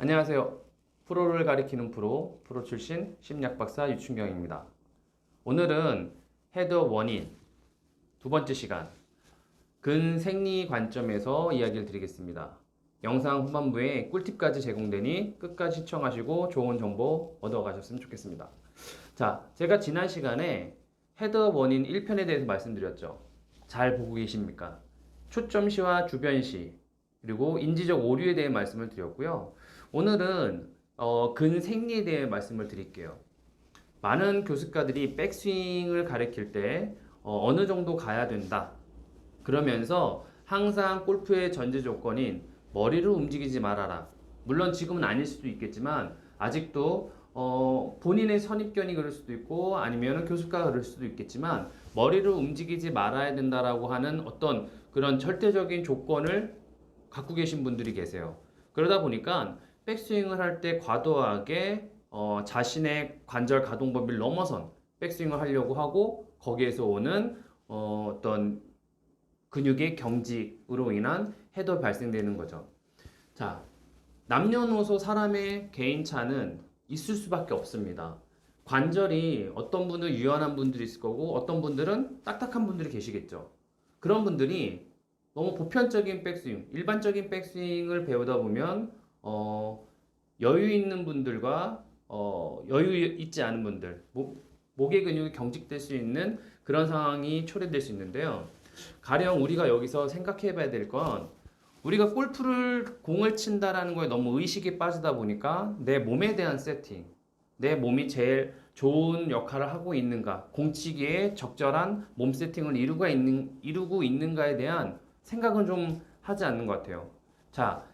안녕하세요. 프로를 가리키는 프로, 프로 출신 심리학 박사 유춘경입니다. 오늘은 헤더 원인 두 번째 시간 근생리 관점에서 이야기를 드리겠습니다. 영상 후반부에 꿀팁까지 제공되니 끝까지 시청하시고 좋은 정보 얻어가셨으면 좋겠습니다. 자, 제가 지난 시간에 헤더 원인 1편에 대해서 말씀드렸죠. 잘 보고 계십니까? 초점시와 주변시, 그리고 인지적 오류에 대해 말씀을 드렸고요. 오늘은 어, 근생리에 대해 말씀을 드릴게요. 많은 교습가들이 백스윙을 가르칠 때 어, 느 정도 가야 된다. 그러면서 항상 골프의 전제 조건인 머리를 움직이지 말아라. 물론 지금은 아닐 수도 있겠지만 아직도 어, 본인의 선입견이 그럴 수도 있고 아니면 교습가가 그럴 수도 있겠지만 머리를 움직이지 말아야 된다라고 하는 어떤 그런 절대적인 조건을 갖고 계신 분들이 계세요. 그러다 보니까 백스윙을 할 때 과도하게 어, 자신의 관절 가동 범위를 넘어선 백스윙을 하려고 하고 거기에서 오는 어, 어떤 근육의 경직으로 인한 헤더 발생되는 거죠. 자, 남녀노소 사람의 개인차는 있을 수밖에 없습니다. 관절이 어떤 분은 유연한 분들이 있을 거고 어떤 분들은 딱딱한 분들이 계시겠죠. 그런 분들이 너무 보편적인 백스윙, 일반적인 백스윙을 배우다 보면 어, 여유 있는 분들과 어, 여유 있지 않은 분들, 목, 목의 근육이 경직될 수 있는 그런 상황이 초래될 수 있는데요. 가령 우리가 여기서 생각해 봐야 될 건 우리가 골프를 공을 친다라는 거에 너무 의식이 빠지다 보니까 내 몸에 대한 세팅, 내 몸이 제일 좋은 역할을 하고 있는가, 공치기에 적절한 몸 세팅을 이루고 있는, 이루고 있는가에 대한 생각은 좀 하지 않는 것 같아요. 자,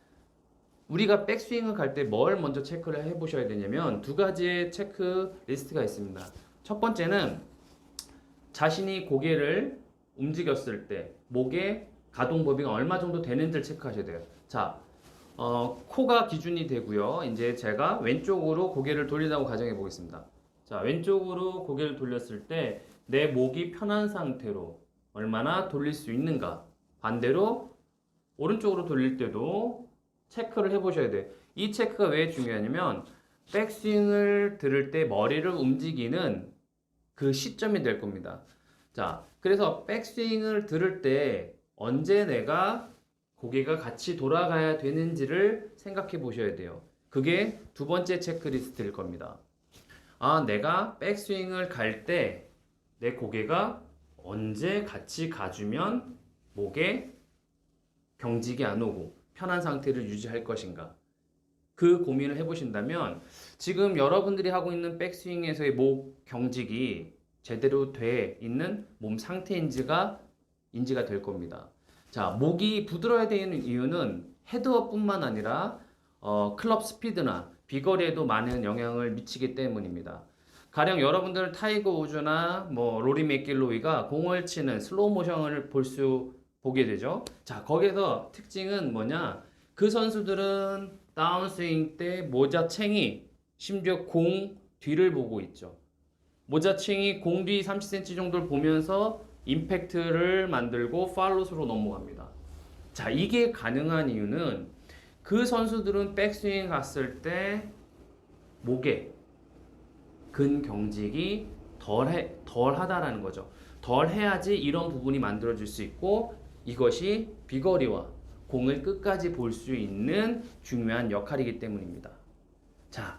우리가 백스윙을 갈 때 뭘 먼저 체크를 해 보셔야 되냐면 두 가지의 체크 리스트가 있습니다. 첫 번째는 자신이 고개를 움직였을 때 목의 가동 범위가 얼마 정도 되는지를 체크하셔야 돼요. 자, 어, 코가 기준이 되고요. 이제 제가 왼쪽으로 고개를 돌리라고 가정해 보겠습니다. 자, 왼쪽으로 고개를 돌렸을 때 내 목이 편한 상태로 얼마나 돌릴 수 있는가. 반대로 오른쪽으로 돌릴 때도 체크를 해 보셔야 돼요. 이 체크가 왜 중요하냐면 백스윙을 들을 때 머리를 움직이는 그 시점이 될 겁니다. 자, 그래서 백스윙을 들을 때 언제 내가 고개가 같이 돌아가야 되는지를 생각해 보셔야 돼요. 그게 두 번째 체크리스트일 겁니다. 아, 내가 백스윙을 갈 때 내 고개가 언제 같이 가주면 목에 경직이 안 오고 편한 상태를 유지할 것인가. 그 고민을 해보신다면 지금 여러분들이 하고 있는 백스윙에서의 목 경직이 제대로 돼 있는 몸 상태인지가 인지가 될 겁니다. 자, 목이 부드러워야 되는 이유는 헤드업뿐만 아니라 어, 클럽 스피드나 비거리에도 많은 영향을 미치기 때문입니다. 가령 여러분들 타이거 우즈나 뭐 로리 맥길로이가 공을 치는 슬로우 모션을 볼 수 보게 되죠. 자, 거기서 특징은 뭐냐? 그 선수들은 다운스윙 때 모자 챙이 심지어 공 뒤를 보고 있죠. 모자 챙이 공 뒤 30cm 정도를 보면서 임팩트를 만들고 팔로스로 넘어갑니다. 자, 이게 가능한 이유는 그 선수들은 백스윙 갔을 때 목에 근경직이 덜해, 덜하다라는 거죠. 덜 해야지 이런 부분이 만들어질 수 있고 이것이 비거리와 공을 끝까지 볼 수 있는 중요한 역할이기 때문입니다. 자,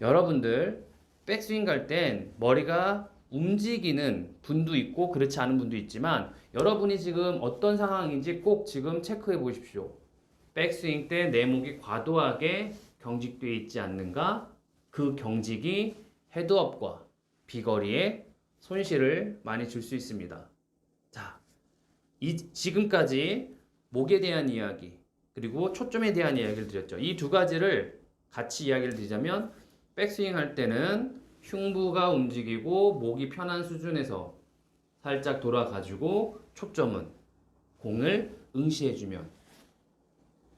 여러분들 백스윙 갈 땐 머리가 움직이는 분도 있고 그렇지 않은 분도 있지만 여러분이 지금 어떤 상황인지 꼭 지금 체크해 보십시오. 백스윙 때 내 목이 과도하게 경직되어 있지 않는가? 그 경직이 헤드업과 비거리에 손실을 많이 줄 수 있습니다. 자, 이, 지금까지 목에 대한 이야기, 그리고 초점에 대한 이야기를 드렸죠. 이 두 가지를 같이 이야기를 드리자면, 백스윙 할 때는 흉부가 움직이고 목이 편한 수준에서 살짝 돌아가지고 초점은 공을 응시해주면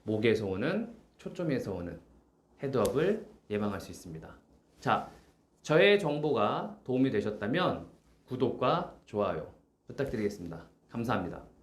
목에서 오는 초점에서 오는 헤드업을 예방할 수 있습니다. 자, 저의 정보가 도움이 되셨다면 구독과 좋아요 부탁드리겠습니다. 감사합니다.